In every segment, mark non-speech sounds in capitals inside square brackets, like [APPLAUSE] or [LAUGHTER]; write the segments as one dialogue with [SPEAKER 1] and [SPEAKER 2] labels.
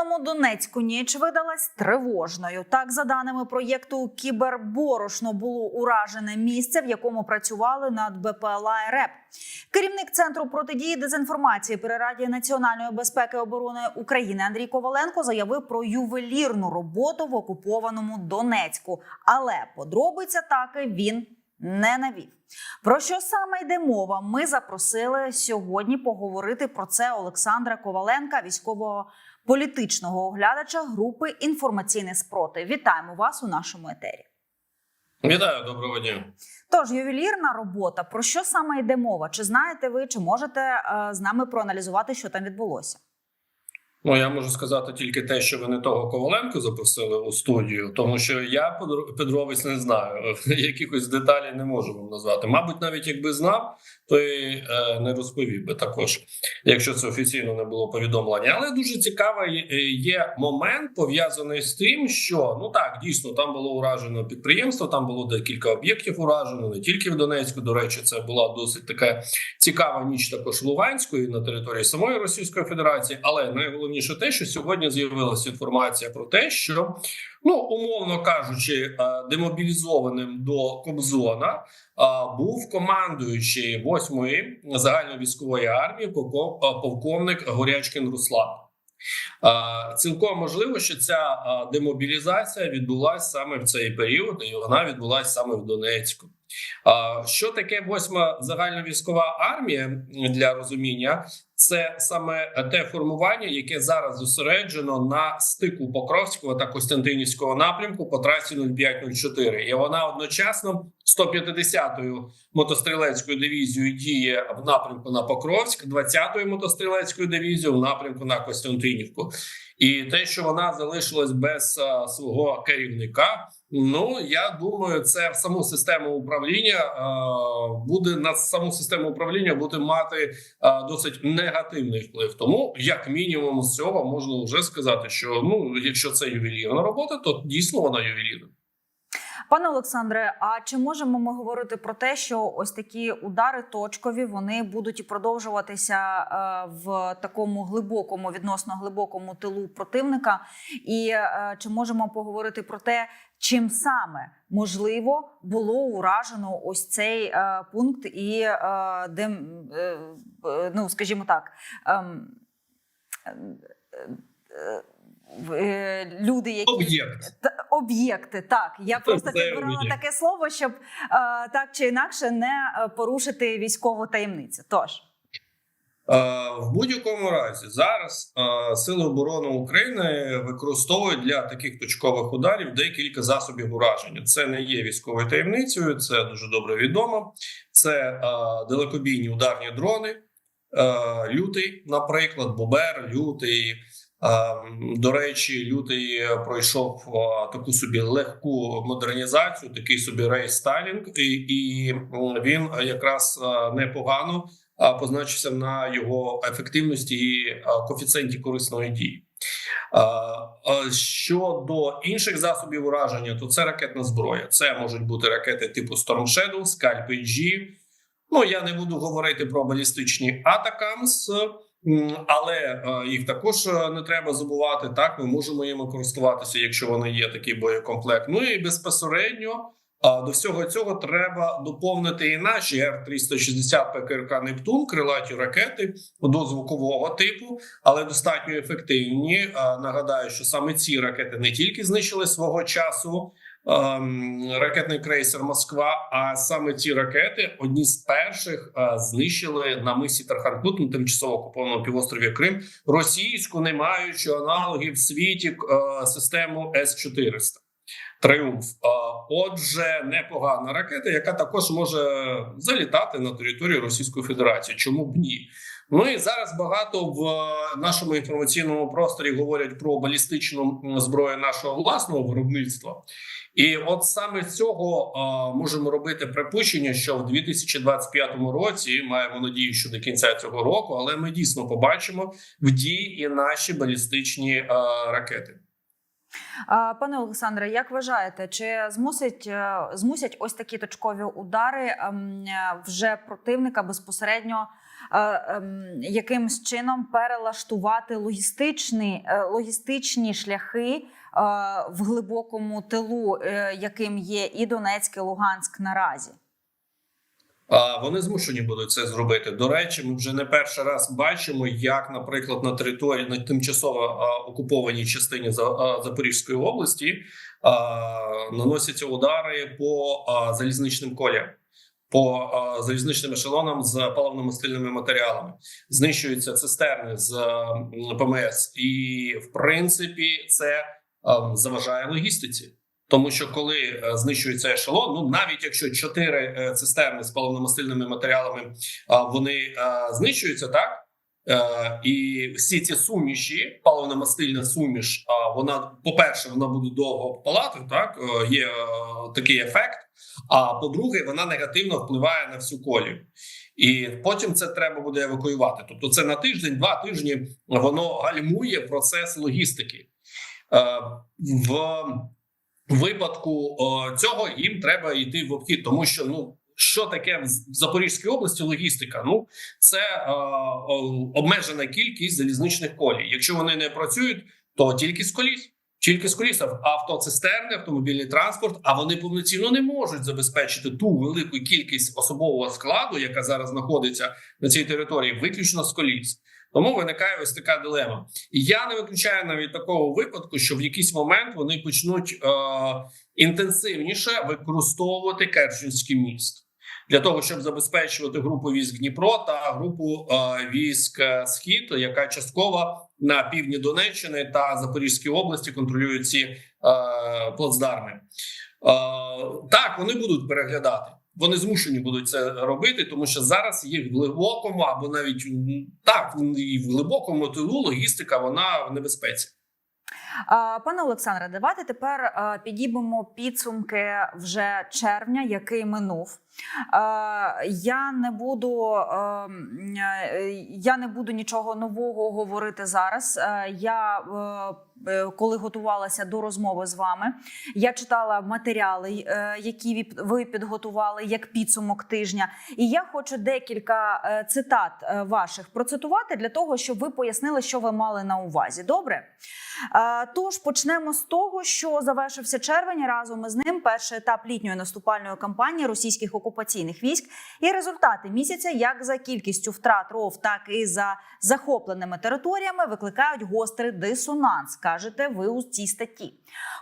[SPEAKER 1] окупованому Донецьку ніч видалась тривожною. Так, за даними проєкту Кіберборошно було уражене місце, в якому працювали над БПЛА РЕП. Керівник центру протидії дезінформації при Раді національної безпеки і оборони України Андрій Коваленко заявив про ювелірну роботу в окупованому Донецьку. Але подробиць атаки він не навів. Про що саме йде мова? Ми запросили сьогодні поговорити про це Олександра Коваленка, військового політичного оглядача групи інформаційний спротив. Вітаємо вас у нашому етері.
[SPEAKER 2] Вітаю, доброго дня.
[SPEAKER 1] Тож ювелірна робота. Про що саме йде мова? Чи знаєте ви, чи можете е, з нами проаналізувати, що там відбулося?
[SPEAKER 2] Ну я можу сказати тільки те, що ви не того Коваленко запросили у студію, тому що я Петро- Петровець не знаю. [LAUGHS] Якихось деталей не можу вам назвати. Мабуть, навіть якби знав, то і е, не розповів би також, якщо це офіційно не було повідомлення. Але дуже цікавий е, є момент пов'язаний з тим, що ну так дійсно там було уражено підприємство, там було декілька об'єктів уражено, не тільки в Донецьку. До речі, це була досить така цікава ніч також і на території самої Російської Федерації. Але найголовніше те, що сьогодні з'явилася інформація про те, що ну умовно кажучи, е, демобілізованим до Кобзона е, був командуючий 8-ї загальновійськової армії е, полковник Горячкін Руслан. Цілком можливо, що ця демобілізація відбулася саме в цей період, і вона відбулася саме в Донецьку. Що таке восьма загальновійськова армія для розуміння? Це саме те формування, яке зараз зосереджено на стику Покровського та Костянтинівського напрямку по трасі 0504. І вона одночасно 150-ю мотострілецькою дивізією діє в напрямку на Покровськ, 20-ю мотострілецькою дивізією в напрямку на Костянтинівку. І те, що вона залишилась без а, свого керівника. Ну я думаю, це в саму систему управління е, буде на саму систему управління буде мати е, досить негативний вплив. Тому, як мінімум, з цього можна вже сказати, що ну, якщо це ювелірна робота, то дійсно вона ювелірна.
[SPEAKER 1] Пане Олександре, а чи можемо ми говорити про те, що ось такі удари точкові вони будуть і продовжуватися е, в такому глибокому, відносно глибокому тилу противника? І е, чи можемо поговорити про те, чим саме можливо було уражено ось цей е, пункт, і де ну скажімо так. Е, Люди, які
[SPEAKER 2] Об'єкт.
[SPEAKER 1] Об'єкти, так я просто підбирала таке слово, щоб е, так чи інакше не е, порушити військову таємницю. Тож
[SPEAKER 2] В будь-якому разі зараз сили оборони України використовують для таких точкових ударів декілька засобів ураження. Це не є військовою таємницею, це дуже добре відомо. Це далекобійні ударні дрони, лютий, наприклад, Бобер, лютий. Е, До речі, лютий пройшов е, таку собі легку модернізацію, такий собі рейс Сталінг, і, і він якраз е, непогано позначився на його ефективності і коефіцієнті корисної дії. Щодо інших засобів ураження, то це ракетна зброя. Це можуть бути ракети типу Storm Shadow, Scalp PG. Ну я не буду говорити про балістичні Атакамс, але е, їх також е, не треба забувати. Так, ми можемо їми користуватися, якщо вони є такий боєкомплект. Ну і безпосередньо. До всього цього треба доповнити і наші Р-360 ПКРК Нептун, крилаті ракети дозвукового типу, але достатньо ефективні. Нагадаю, що саме ці ракети не тільки знищили свого часу ракетний крейсер Москва, а саме ці ракети одні з перших е, знищили на мисі Тарханкут на тимчасово окупованому півострові Крим російську, не маючи аналогів в світі е, систему С-400. Тріумф. А, Отже, непогана ракета, яка також може залітати на територію Російської Федерації. Чому б ні? Ну і зараз багато в нашому інформаційному просторі говорять про балістичну зброю нашого власного виробництва. І от саме з цього а, можемо робити припущення, що в 2025 році маємо надію, що до кінця цього року, але ми дійсно побачимо в дії і наші балістичні а, ракети.
[SPEAKER 1] Пане Олександре, як вважаєте, чи змусить е, змусять ось такі точкові удари ем, е, вже противника безпосередньо е, якимсь чином перелаштувати логістичні, е, логістичні шляхи е, в глибокому тилу, е, яким є і Донецьк, і Луганськ наразі.
[SPEAKER 2] А вони змушені будуть це зробити. До речі, ми вже не перший раз бачимо, як, наприклад, на території на тимчасово окупованій частині За- Запорізької області наносяться удари по залізничним коліям. По залізничним ешелонам з паливно стильними матеріалами знищуються цистерни з ПМС, і в принципі це заважає логістиці. Тому що коли е, знищується ешелон, ну навіть якщо чотири е, цистерни з паливно-мастильними матеріалами вони е, знищуються, так і всі ці суміші, паливно-мастильна суміш, вона, по-перше, вона буде довго палати, так е, є е, такий ефект. А по-друге, вона негативно впливає на всю колію. І потім це треба буде евакуювати. Тобто, це на тиждень, два тижні воно гальмує процес логістики. Е, в випадку цього їм треба йти в обхід, тому що ну що таке в Запорізькій області логістика? Ну це е, обмежена кількість залізничних колій. Якщо вони не працюють, то тільки з коліс. Тільки з коліс автоцистерни, автомобільний транспорт, а вони повноцінно не можуть забезпечити ту велику кількість особового складу, яка зараз знаходиться на цій території, виключно з коліс. Тому виникає ось така дилема. І я не виключаю навіть такого випадку, що в якийсь момент вони почнуть е, інтенсивніше використовувати Керченський міст для того, щоб забезпечувати групу військ Дніпро та групу е, військ е, Схід, яка частково на півдні Донеччини та Запорізькій області контролює ці е, плацдарми. Так, вони будуть переглядати. Вони змушені будуть це робити, тому що зараз їх в глибокому або навіть так в глибокому тилу логістика вона в небезпеці.
[SPEAKER 1] Пане Олександре, давайте тепер підібимо підсумки вже червня, який минув. Я не буду я не буду нічого нового говорити зараз. Я е, коли готувалася до розмови з вами, я читала матеріали, е, які ви- підготували як підсумок тижня. І я хочу декілька е, цитат е, ваших процитувати для того, щоб ви пояснили, що ви мали на увазі. Добре? Е, Тож почнемо з того, що завершився червень. Разом із ним перший етап літньої наступальної кампанії російських окупаційних військ і результати місяця, як за кількістю втрат ров, так і за захопленими територіями, викликають гострий дисонанс. Кажете ви у цій статті.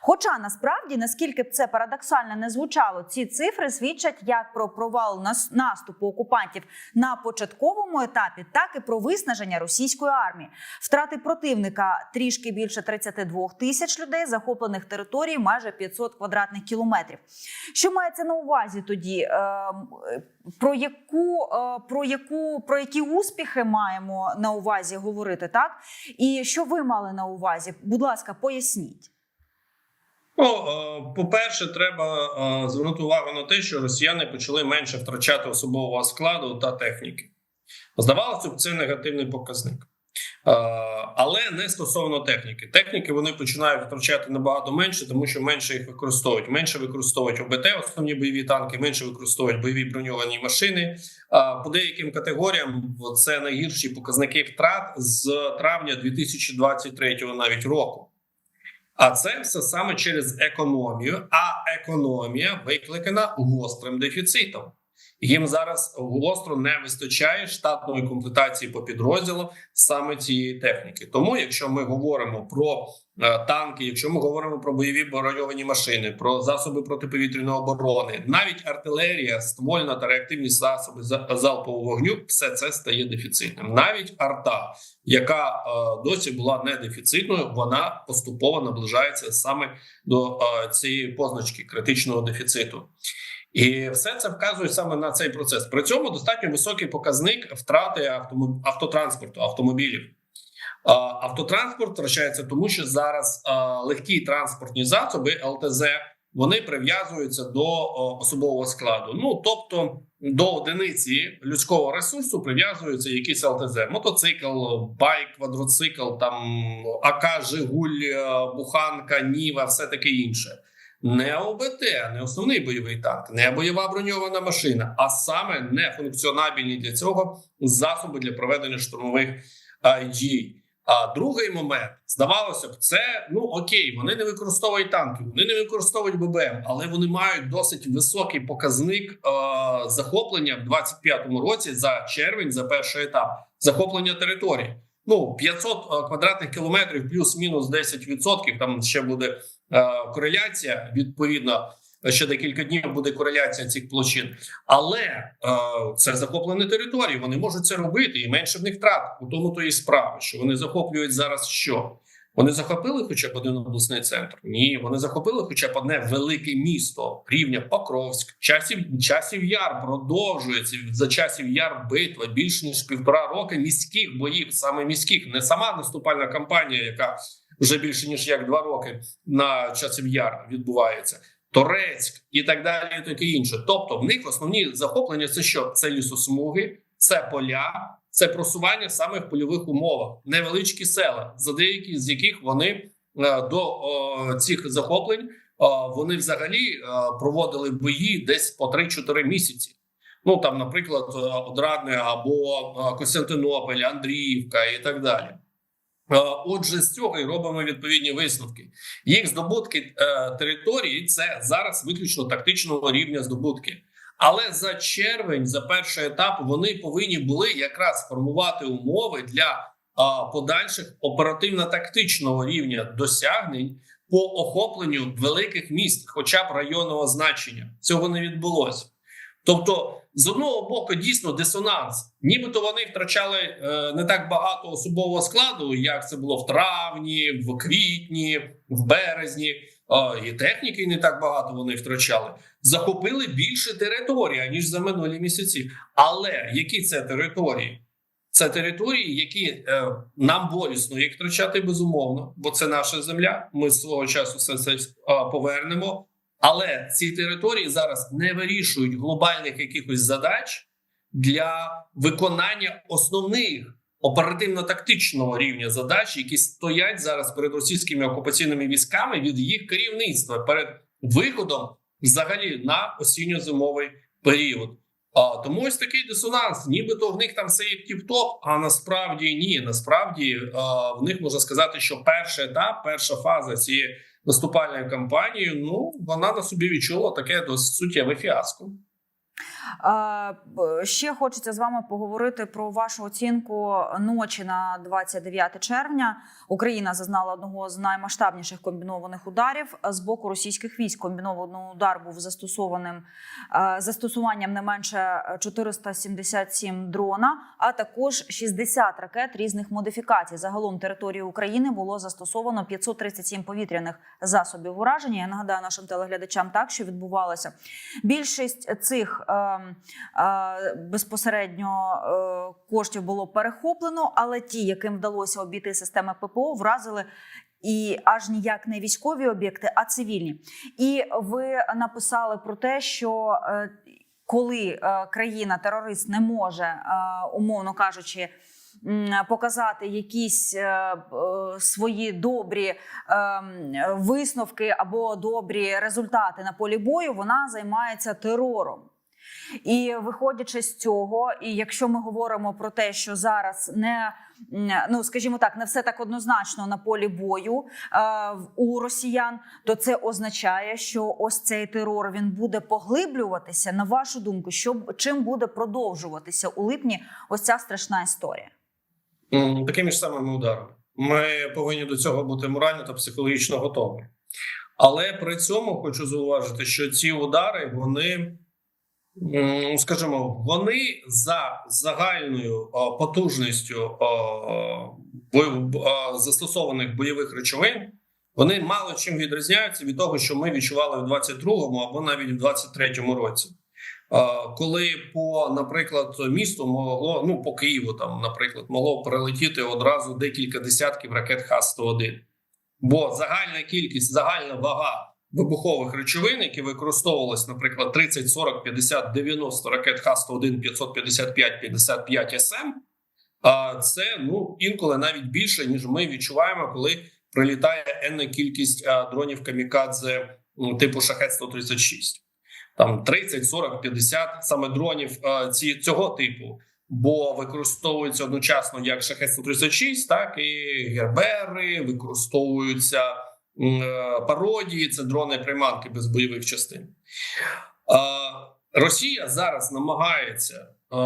[SPEAKER 1] Хоча насправді, наскільки б це парадоксально не звучало, ці цифри свідчать як про провал наступу окупантів на початковому етапі, так і про виснаження російської армії. Втрати противника трішки більше 32 тисяч людей, захоплених територій майже 500 квадратних кілометрів. Що мається на увазі тоді? Е, е, Про яку е, про яку про які успіхи маємо на увазі говорити, так? І що ви мали на увазі? Будь ласка, поясніть.
[SPEAKER 2] Ну, по-перше, треба е, звернути увагу на те, що росіяни почали менше втрачати особового складу та техніки. Здавалося б, це негативний показник. Е, Але не стосовно техніки. Техніки вони починають втрачати набагато менше, тому що менше їх використовують. Менше використовують ОБТ, основні бойові танки, менше використовують бойові броньовані машини. По деяким категоріям це найгірші показники втрат з травня 2023 навіть року. А це все саме через економію. А економія викликана гострим дефіцитом. Їм зараз гостро не вистачає штатної комплектації по підрозділу саме цієї техніки. Тому, якщо ми говоримо про е, танки, якщо ми говоримо про бойові броньовані машини, про засоби протиповітряної оборони, навіть артилерія, ствольна та реактивні засоби за- залпового вогню, все це стає дефіцитним. Навіть арта, яка е, досі була не дефіцитною, вона поступово наближається саме до е, цієї позначки критичного дефіциту. І все це вказує саме на цей процес. При цьому достатньо високий показник втрати автотранспорту, автомобілів. Автотранспорт втрачається, тому що зараз легкі транспортні засоби ЛТЗ вони прив'язуються до особового складу. Ну тобто до одиниці людського ресурсу прив'язується якийсь ЛТЗ, мотоцикл, байк, квадроцикл, там АК, Жигуль, е, Буханка, Ніва, все таке інше. Не ОБТ, не основний бойовий танк, не бойова броньована машина, а саме нефункціонабельні для цього засоби для проведення штурмових а, дій. А другий момент здавалося б, це ну окей, вони не використовують танки, вони не використовують ББМ, але вони мають досить високий показник е, захоплення в 25-му році за червень, за перший етап захоплення території. Ну 500 квадратних кілометрів, плюс-мінус 10%, Там ще буде е, кореляція. Відповідно, ще декілька днів буде кореляція цих площин. Але е, це захоплені території. Вони можуть це робити, і менше в них втрат. У тому то і справа, що вони захоплюють зараз що. Вони захопили хоча б один обласний центр? Ні, вони захопили хоча б одне велике місто рівня Покровськ. Часів часів яр продовжується за часів яр битва більше ніж півтора роки міських боїв, саме міських, не сама наступальна кампанія, яка вже більше ніж як два роки на часів яр відбувається. Торецьк і так далі, і таке інше. Тобто, в них основні захоплення це що? Це лісосмуги, це поля, це просування саме в польових умовах, невеличкі села, за деякі з яких вони е, до о, цих захоплень о, вони взагалі е, проводили бої десь по 3-4 місяці. Ну там, наприклад, е, Одрадне або е, Костянтинополь, Андріївка і так далі. Е, Отже, з цього і робимо відповідні висновки. Їх здобутки е, території це зараз виключно тактичного рівня здобутки. Але за червень, за перший етап, вони повинні були якраз формувати умови для а, подальших оперативно-тактичного рівня досягнень по охопленню великих міст, хоча б районного значення. Цього не відбулося. Тобто, з одного боку, дійсно дисонанс, нібито вони втрачали е, не так багато особового складу, як це було в травні, в квітні, в березні. І техніки не так багато вони втрачали. Захопили більше території ніж за минулі місяці. Але які це території? Це території, які е, нам болісно їх втрачати безумовно, бо це наша земля. Ми свого часу все це повернемо. Але ці території зараз не вирішують глобальних якихось задач для виконання основних оперативно-тактичного рівня задач, які стоять зараз перед російськими окупаційними військами від їх керівництва перед виходом взагалі на осінньо-зимовий період. А тому ось такий дисонанс, нібито в них там все є тіп-топ, а насправді ні. Насправді а, в них можна сказати, що перший етап, перша фаза цієї наступальної кампанії, ну вона на собі відчула таке досить суттєве фіаско.
[SPEAKER 1] Б- Ще хочеться з вами поговорити про вашу оцінку ночі на 29 червня. Україна зазнала одного з наймасштабніших комбінованих ударів з боку російських військ. Комбінований удар був застосованим е, застосуванням не менше 477 дрона, а також 60 ракет різних модифікацій. Загалом території України було застосовано 537 повітряних засобів ураження. Я нагадаю нашим телеглядачам так, що відбувалося. Більшість цих е, е, безпосередньо е, коштів було перехоплено, але ті, яким вдалося обійти системи ППО, вразили. І аж ніяк не військові об'єкти, а цивільні. І ви написали про те, що е, коли е, країна-терорист не може, умовно кажучи, показати якісь свої добрі висновки або добрі результати на полі бою, вона займається терором. І виходячи з цього, і якщо ми говоримо про те, що зараз не ну скажімо так, не все так однозначно на полі бою е, у росіян, то це означає, що ось цей терор він буде поглиблюватися. На вашу думку, що чим буде продовжуватися у липні ось ця страшна історія?
[SPEAKER 2] Такими ж самими ударами. Ми повинні до цього бути морально та психологічно готові. Але при цьому хочу зауважити, що ці удари, вони, скажімо, вони за загальною потужністю а, бою- а, застосованих бойових речовин, вони мало чим відрізняються від того, що ми відчували в 22-му або навіть в 23-му році. Е, коли по, наприклад, місту могло, ну по Києву, там, наприклад, могло прилетіти одразу декілька десятків ракет Х-101. Бо загальна кількість, загальна вага вибухових речовин, які використовувалися, наприклад, 30, 40, 50, 90 ракет Х-101, 555, 55 СМ, а це ну інколи навіть більше, ніж ми відчуваємо, коли прилітає енна кількість а, дронів камікадзе м, типу шахет 136 там 30, 40, 50 саме дронів е, ці цього типу. Бо використовуються одночасно як шахет 136 так і гербери, використовуються е, пародії. Це дрони приманки без бойових частин. Е, Росія зараз намагається е,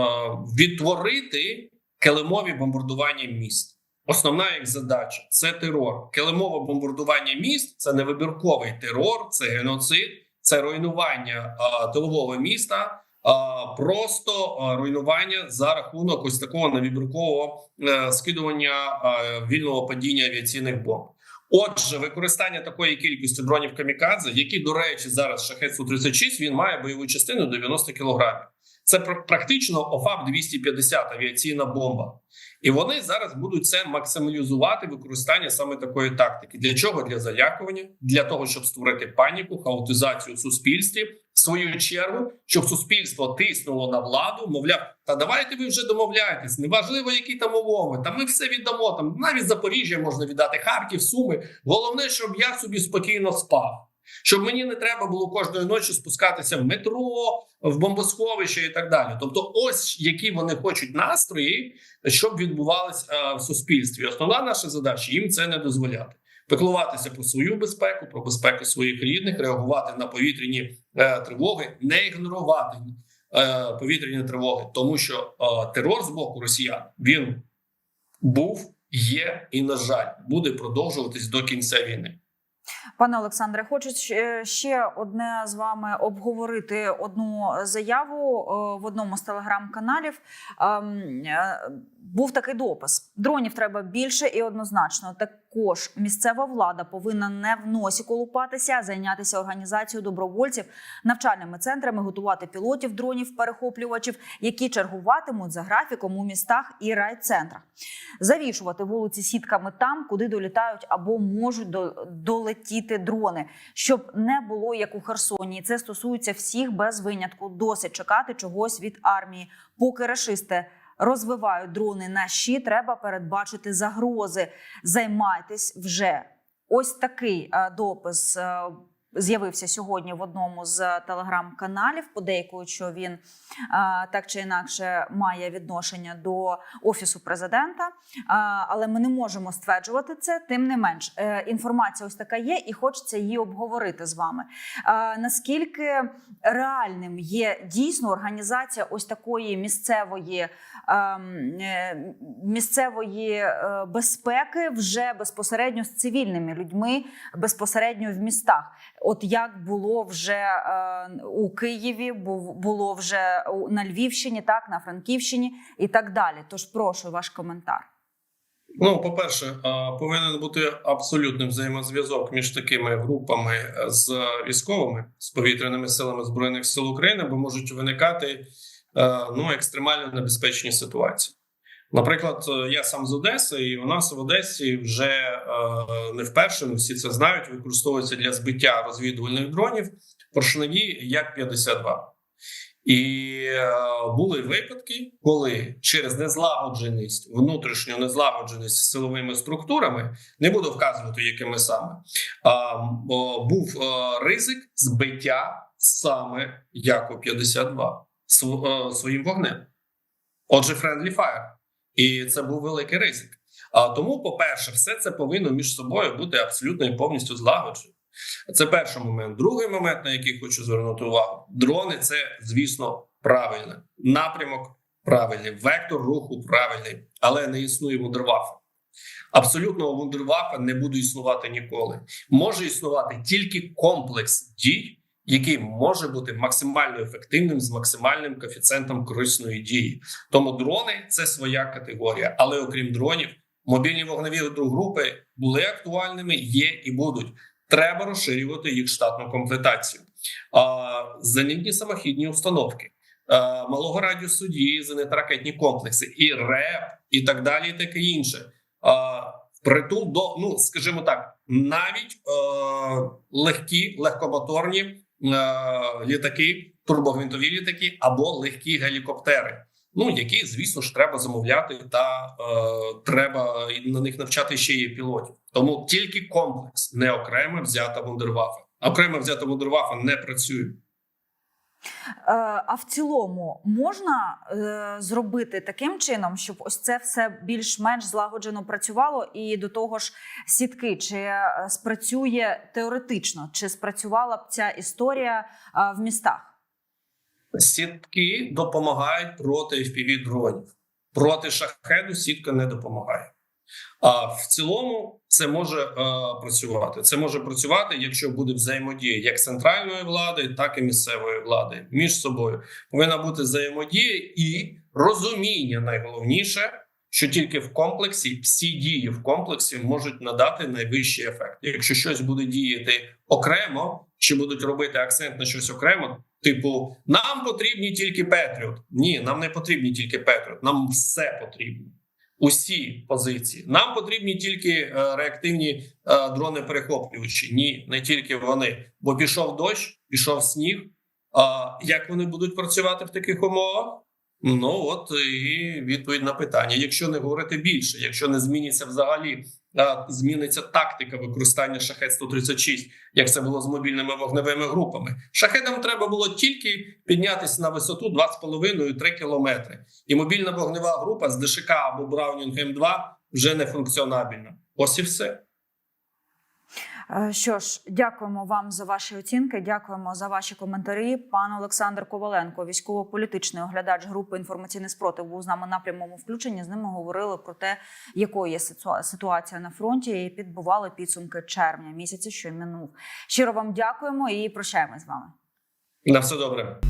[SPEAKER 2] відтворити килимові бомбардування міст. Основна їх задача це терор. Килимове бомбардування міст це не вибірковий терор, це геноцид, це руйнування е, тилового міста, а просто а, руйнування за рахунок ось такого невибіркового е, скидування е, вільного падіння авіаційних бомб. Отже, використання такої кількості дронів камікадзе, які, до речі, зараз шахет су 36 він має бойову частину 90 кілограмів. Це пр- практично ОФАП 250 авіаційна бомба, і вони зараз будуть це максималізувати використання саме такої тактики. Для чого? Для залякування, для того, щоб створити паніку, хаотизацію в суспільстві. В свою чергу, щоб суспільство тиснуло на владу, мовляв, та давайте ви вже домовляєтесь. Неважливо, які там умови. Та ми все віддамо. Там навіть Запоріжжя можна віддати, Харків, Суми. Головне, щоб я собі спокійно спав. Щоб мені не треба було кожної ночі спускатися в метро, в бомбосховище і так далі. Тобто, ось які вони хочуть настрої, щоб відбувалось е, в суспільстві. Основна наша задача їм це не дозволяти. Пеклуватися про свою безпеку, про безпеку своїх рідних, реагувати на повітряні е, тривоги, не ігнорувати е, повітряні тривоги, тому що е, терор з боку росіян він був, є і, на жаль, буде продовжуватись до кінця війни.
[SPEAKER 1] Пане Олександре, хочу ще- одне з вами обговорити одну заяву е, в одному з телеграм-каналів. Ем, е, Був такий допис: дронів треба більше і однозначно. Також місцева влада повинна не в носі колупатися, зайнятися організацією добровольців, навчальними центрами, готувати пілотів дронів, перехоплювачів, які чергуватимуть за графіком у містах і райцентрах завішувати вулиці сітками там, куди долітають або можуть до- долетіти дрони, щоб не було як у Херсоні. Це стосується всіх без винятку. Досить чекати чогось від армії. Поки рашисти розвивають дрони на щі, треба передбачити загрози. Займайтесь вже. Ось такий е, допис. Е, З'явився сьогодні в одному з телеграм-каналів. Подейкують, що він е, так чи інакше має відношення до офісу президента, але ми не можемо стверджувати це. Тим не менш, е, інформація ось така є, і хочеться її обговорити з вами. Наскільки реальним є дійсно організація ось такої місцевої ем, е, місцевої е, безпеки вже безпосередньо з цивільними людьми, безпосередньо в містах? От як було вже е, у Києві, було вже на Львівщині, так на Франківщині і так далі. Тож прошу ваш коментар.
[SPEAKER 2] Ну, по-перше, е, повинен бути абсолютний взаємозв'язок між такими групами е, з військовими з повітряними силами збройних сил України, бо можуть виникати ну екстремально небезпечні ситуації. Наприклад, е, я сам з Одеси, і у нас в Одесі вже е, не вперше, ну, всі це знають. Використовується для збиття розвідувальних дронів поршневі як 52 і е, були випадки, коли через незлагодженість, внутрішню незлагодженість з силовими структурами, не буду вказувати, якими саме, м, о, був е, ризик збиття саме Яко 52 св- е, своїм вогнем. Отже, friendly fire. І це був великий ризик. А тому, по-перше, все це повинно між собою бути абсолютно і повністю злагоджено. Це перший момент. Другий момент, на який хочу звернути увагу: дрони це, звісно, правильно. Напрямок правильний, вектор руху правильний, але не існує вундервафа. Абсолютного вундервафа не буде існувати ніколи. Може існувати тільки комплекс дій, який може бути максимально ефективним з максимальним коефіцієнтом корисної дії. Тому дрони це своя категорія, але окрім дронів, мобільні вогневі групи були актуальними, є і будуть. Треба розширювати їх штатну комплектацію. А, зенітні самохідні установки, малого радіусу дії, зенитно-ракетні комплекси, і РЕП, і так далі, і таке інше. А, впритул до, ну скажімо так, навіть е, легкі легкомоторні літаки, турбогвинтові літаки або легкі гелікоптери. Ну які, звісно ж, треба замовляти, та е, треба на них навчати ще є пілотів. Тому тільки комплекс, не окремо взята вундервафа. А окремо взята Вундервафа не працює.
[SPEAKER 1] Е, А в цілому можна е, зробити таким чином, щоб ось це все більш-менш злагоджено працювало, і до того ж, сітки чи е, спрацює теоретично, чи спрацювала б ця історія в містах?
[SPEAKER 2] Сітки допомагають проти fpv дронів. Проти шахеду сітка не допомагає. А в цілому це може е, працювати. Це може працювати, якщо буде взаємодія як центральної влади, так і місцевої влади між собою. Повинна бути взаємодія і розуміння. Найголовніше, що тільки в комплексі всі дії в комплексі можуть надати найвищий ефект. Якщо щось буде діяти окремо, чи будуть робити акцент на щось окремо, типу нам потрібні тільки Петріот. Ні, нам не потрібні тільки Петріот. Нам все потрібно. Усі позиції. Нам потрібні тільки е, реактивні е, дрони перехоплювачі. Ні, не тільки вони. Бо пішов дощ, пішов сніг. А як вони будуть працювати в таких умовах? Ну от і відповідь на питання. Якщо не говорити більше, якщо не зміниться взагалі, зміниться тактика використання шахет 136 як це було з мобільними вогневими групами. Шахедам треба було тільки піднятися на висоту 2,5-3 кілометри. І мобільна вогнева група з ДШК або Браунінг М2 вже не функціонабельна. Ось і все.
[SPEAKER 1] Е, Що ж, дякуємо вам за ваші оцінки. Дякуємо за ваші коментарі. Пан Олександр Коваленко, військово-політичний оглядач групи інформаційний спротив, був з нами на прямому включенні. З ними говорили про те, якою є ситуація на фронті, і підбували підсумки червня місяця, що минув. Щиро вам дякуємо і прощаємось з вами.
[SPEAKER 2] На все добре.